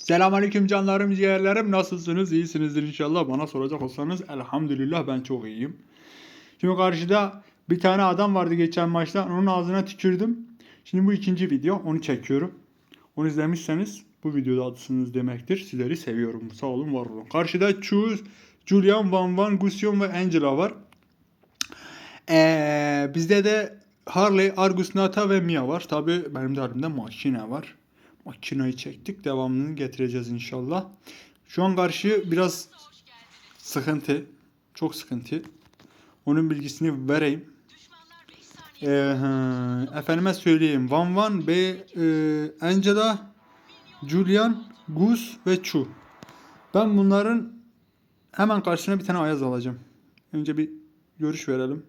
Selamünaleyküm canlarım, ciğerlerim. Nasılsınız? İyisinizdir inşallah. Bana soracak olsanız elhamdülillah ben çok iyiyim. Şimdi karşıda bir tane adam vardı geçen maçta. Onun ağzına tükürdüm. Şimdi bu ikinci video. Onu çekiyorum. Onu izlemişseniz bu videoda adısınız demektir. Sizleri seviyorum. Sağ olun, var olun. Karşıda Chu, Julian, Van Van, Gusion ve Angela var. Ee, bizde de Harley, Argus, Nata ve Mia var. Tabi benim de halimde makine var. Makinayı çektik. Devamını getireceğiz inşallah. Şu an karşı biraz sıkıntı. Çok sıkıntı. Onun bilgisini vereyim. Ee, efendime söyleyeyim. Van Van, B, e, Angela, Julian, Gus ve Chu. Ben bunların hemen karşısına bir tane Ayaz alacağım. Önce bir görüş verelim.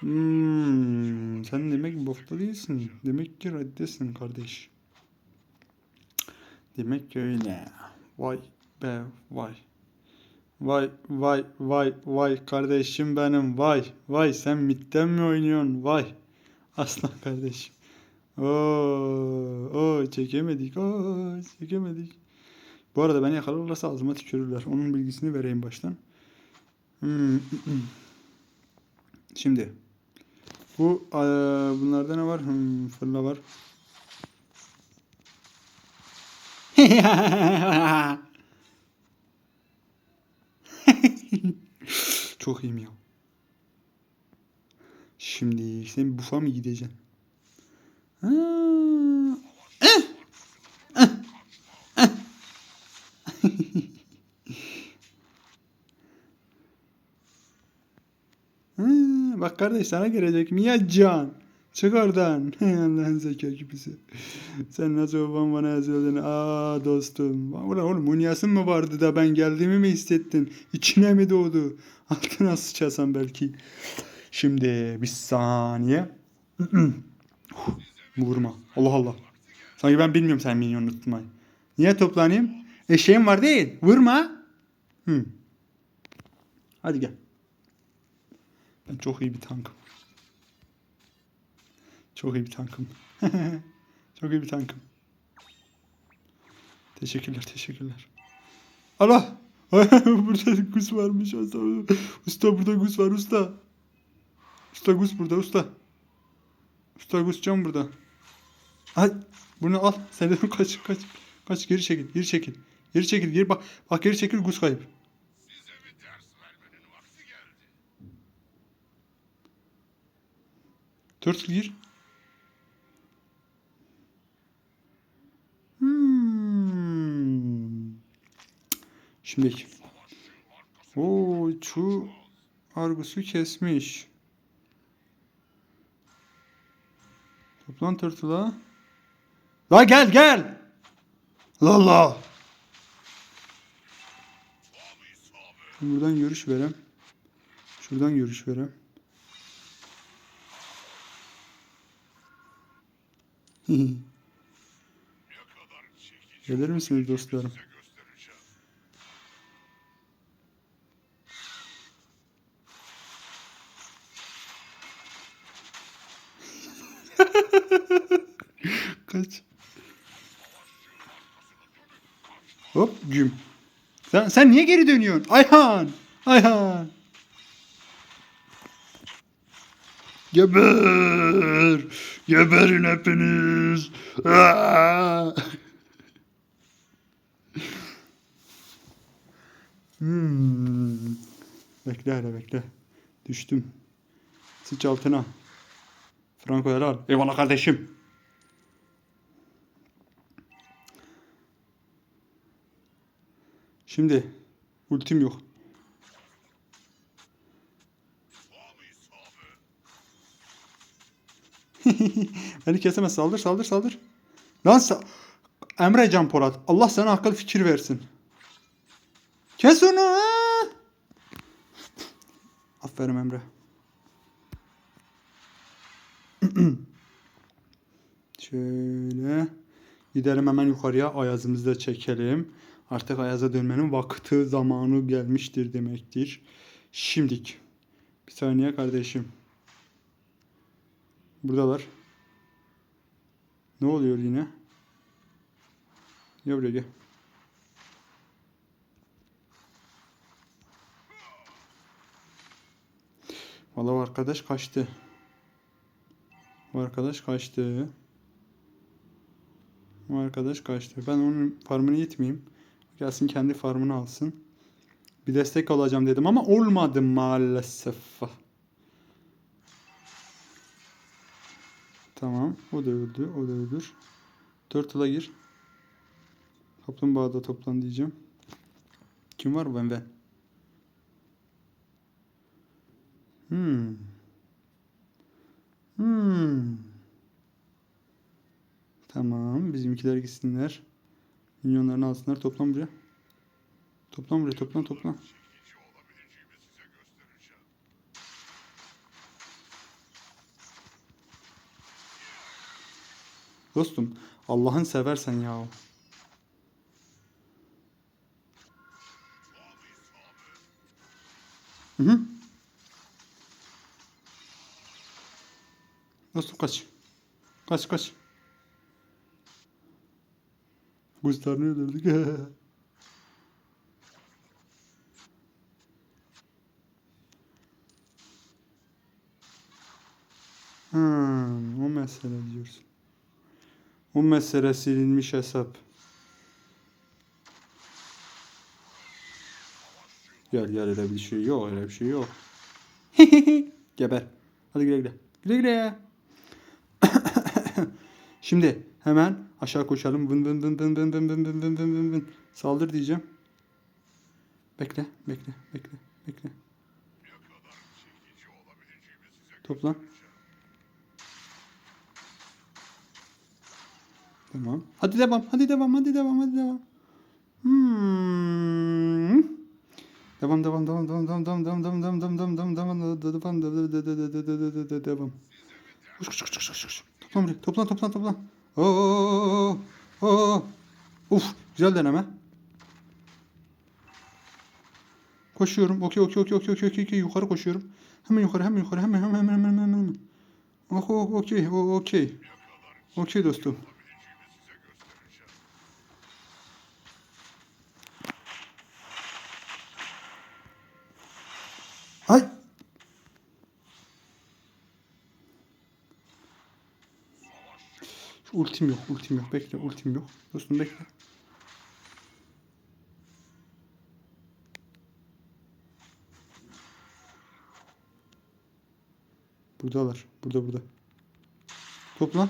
Hmm, sen demek bokta değilsin. Demek ki reddesin kardeş. Demek öyle. Vay be vay. Vay vay vay vay kardeşim benim vay. Vay sen midden mi oynuyorsun vay. Aslan kardeşim. Oo, oo çekemedik. Oo çekemedik. Bu arada beni yakalarlarsa ağzıma tükürürler. Onun bilgisini vereyim baştan. Hmm. Şimdi bu bunlarda ne var? Hmm, fırla var. Çok iyiyim ya. Şimdi sen bufa mı gideceksin? Ha. Eh! Eh! Eh! Bak kardeş sana gelecek Mia Can. Çık oradan. Allah'ın zeka gibisi. Sen nasıl babam bana yazıyordun? Aa dostum. Ulan oğlum munyasın mı vardı da ben geldiğimi mi hissettin? İçine mi doğdu? Altına sıçasan belki. Şimdi bir saniye. Vurma. Allah Allah. Sanki ben bilmiyorum sen minyonu tutmayı. Niye toplanayım? Eşeğim var değil. Vurma. Hı. Hadi gel. Ben çok iyi bir tankım. Çok iyi bir tankım. çok iyi bir tankım. Teşekkürler, teşekkürler. Allah! burada Gus varmış. Usta, usta burada Gus var usta. Usta Gus burada usta. Usta Gus can burada. Ay bunu al. Sen de kaç kaç. Kaç geri çekil. Geri çekil. Geri çekil. Geri bak. Bak geri çekil Gus kayıp. Turtle gir. Şimdi. Oo, şu Argus'u kesmiş. Toplan tırtıla. La gel gel. Allah Allah. Buradan görüş verem. Şuradan görüş verem. Gelir misiniz dostlarım? Kaç. Hop güm. Sen, sen niye geri dönüyorsun? Ayhan. Ayhan. Geber. Geberin hepiniz. Hmm. Bekle hele bekle. Düştüm. Sıç altına. Franco helal. Eyvallah kardeşim. Şimdi ultim yok. Beni kesemez. Saldır saldır saldır. Lan sa- Emre Can Polat. Allah sana akıl fikir versin. Kes onu. ha! Aferin Emre. Şöyle. Gidelim hemen yukarıya ayazımızı da çekelim. Artık ayaza dönmenin vakti zamanı gelmiştir demektir. Şimdik. Bir saniye kardeşim. Buradalar. Ne oluyor yine? Gel buraya gel. Valla arkadaş kaçtı. O arkadaş kaçtı. O arkadaş kaçtı. Ben onun farmını yitmeyeyim. Gelsin kendi farmını alsın. Bir destek olacağım dedim ama olmadı maalesef. Tamam. O da öldü. O da ölür. Turtle'a gir. Kaplumbağada toplan diyeceğim. Kim var bu ben? Hmm. Hmm. Tamam. Bizimkiler gitsinler. Minyonlarını alsınlar. Toplan buraya. Toplan buraya. Toplan toplan. Dostum Allah'ın seversen ya. Hı hı. Dostum kaç. Kaç kaç. Kuşlarını öldürdük. Hmm, o mesele diyorsun. O mesele silinmiş hesap. Gel gel öyle bir şey yok öyle bir şey yok. Geber. Hadi güle güle. Güle güle. Şimdi hemen aşağı koşalım. Vın vın vın vın vın vın vın vın vın vın vın vın. Saldır diyeceğim. Bekle, bekle, bekle, bekle. Toplan. Tamam. Hadi devam, hadi devam, hadi devam, hadi devam. Hmm. Devam, devam, devam, devam, devam, devam, devam, devam, devam, devam, devam, devam, devam, devam, devam, devam. Koş, koş, koş, koş, koş. Toplan buraya, toplan, toplan, toplan. Oo, oo, Uf, güzel deneme. Koşuyorum. Okey, okey, okey, okey, okey, okey. Yukarı koşuyorum. Hemen yukarı, hemen yukarı, hemen, hemen, hemen, hemen, hemen. Oh, oh, okey, okey. Okey dostum. Ay. Şu ultim yok, ultim yok. Bekle, ultim yok. Dostum bekle. Buradalar. Burada burada. Toplan.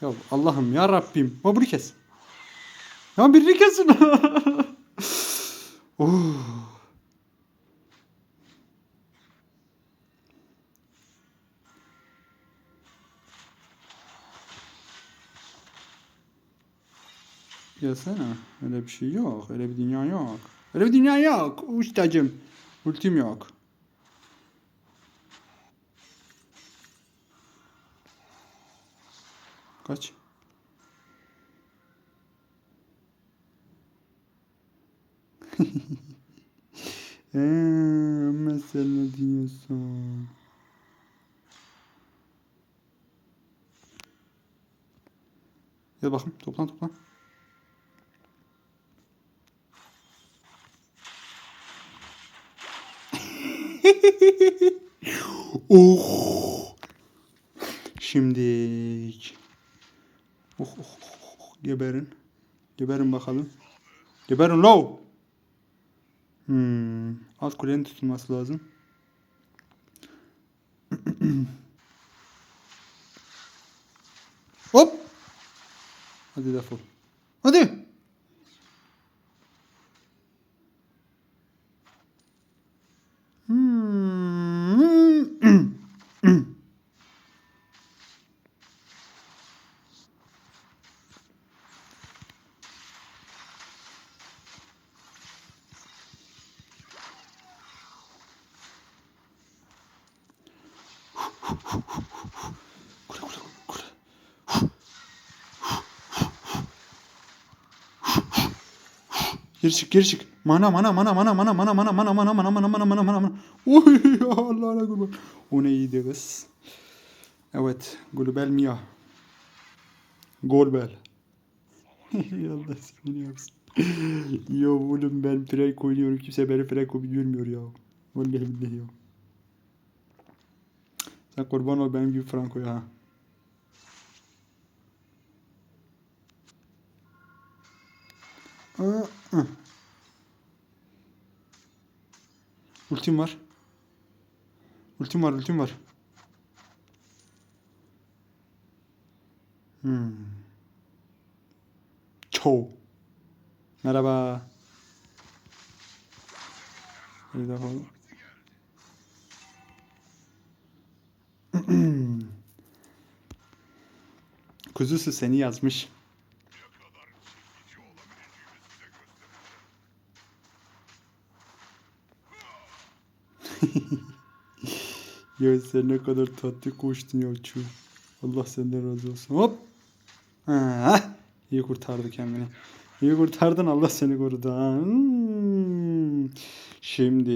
Ya Allah'ım ya Rabbim. Ha bunu kes. Ya birini kesin. oh. Gelsene. Öyle bir şey yok. Öyle bir dünya yok. Öyle bir dünya yok. Ustacım. Ultim yok. Kaç. Eee mesele diyorsun. Gel bakayım toplan toplan. oh. Şimdi Oh, oh, oh, oh. Geberin. Geberin bakalım. Geberin low. Hmm. Alt kulenin tutulması lazım. Hop. Hadi defol. Hadi. Geri çık geri çık. Mana mana mana mana mana mana mana mana mana mana mana mana mana mana mana. Oy Allah'ına kurban. O ne iyiydi kız. Evet. Gulbel Mia. Golbel. Allah seni yapsın. ya oğlum ben Frank oynuyorum. Kimse beni Frank görmüyor ya. Vallahi billahi yok. Sen kurban ol benim gibi Franco'ya ha. Aa, ı. Ultim var. Ultim var, ultim var. Hmm. Çoğu. Merhaba. Bir daha. Kuzusu seni yazmış. Ya sen ne kadar tatlı koştun ya çu. Allah senden razı olsun. Hop. Ha, iyi kurtardı kendini. İyi kurtardın Allah seni korudu. Hmm. Şimdi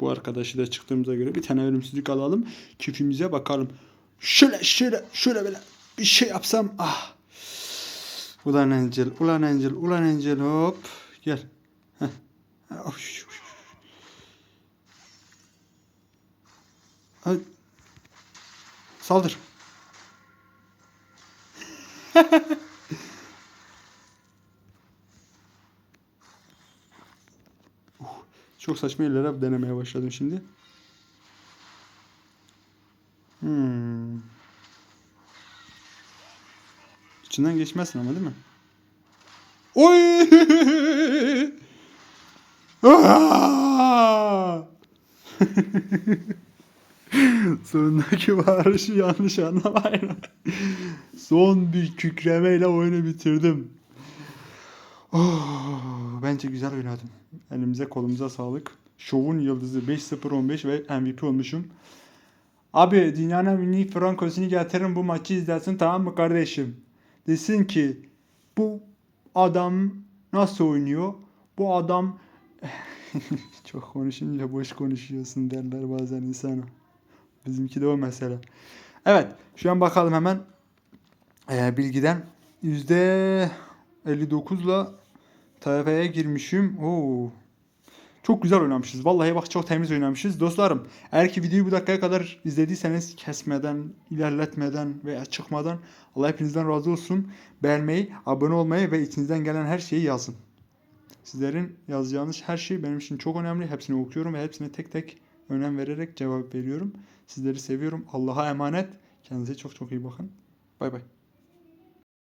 bu arkadaşı da çıktığımıza göre bir tane ölümsüzlük alalım. Keyfimize bakalım. Şöyle şöyle şöyle böyle bir şey yapsam. Ah. Ulan Angel, ulan Angel, ulan Angel hop. Gel. Heh. Of, şu, şu. Hadi. Saldır. Uh, Çok saçma yerlere denemeye başladım şimdi. Hmm. İçinden geçmezsin ama değil mi? Oy! Aa! Sonundaki bağırışı yanlış anlamayın. Son bir kükremeyle oyunu bitirdim. Oh, bence güzel oynadım. Elimize kolumuza sağlık. Şovun yıldızı 5-0-15 ve MVP olmuşum. Abi dünyanın ünlü Frankos'unu getirin bu maçı izlesin tamam mı kardeşim? Desin ki bu adam nasıl oynuyor? Bu adam çok konuşunca boş konuşuyorsun derler bazen insana. Bizimki de o mesela. Evet şu an bakalım hemen ee, bilgiden yüzde 59'la TF'ye girmişim. Oo. Çok güzel oynamışız. Vallahi bak çok temiz oynamışız. Dostlarım eğer ki videoyu bu dakikaya kadar izlediyseniz kesmeden, ilerletmeden veya çıkmadan Allah hepinizden razı olsun. Beğenmeyi, abone olmayı ve içinizden gelen her şeyi yazın. Sizlerin yazacağınız her şey benim için çok önemli. Hepsini okuyorum ve hepsine tek tek önem vererek cevap veriyorum. Sizleri seviyorum. Allah'a emanet. Kendinize çok çok iyi bakın. Bay bay.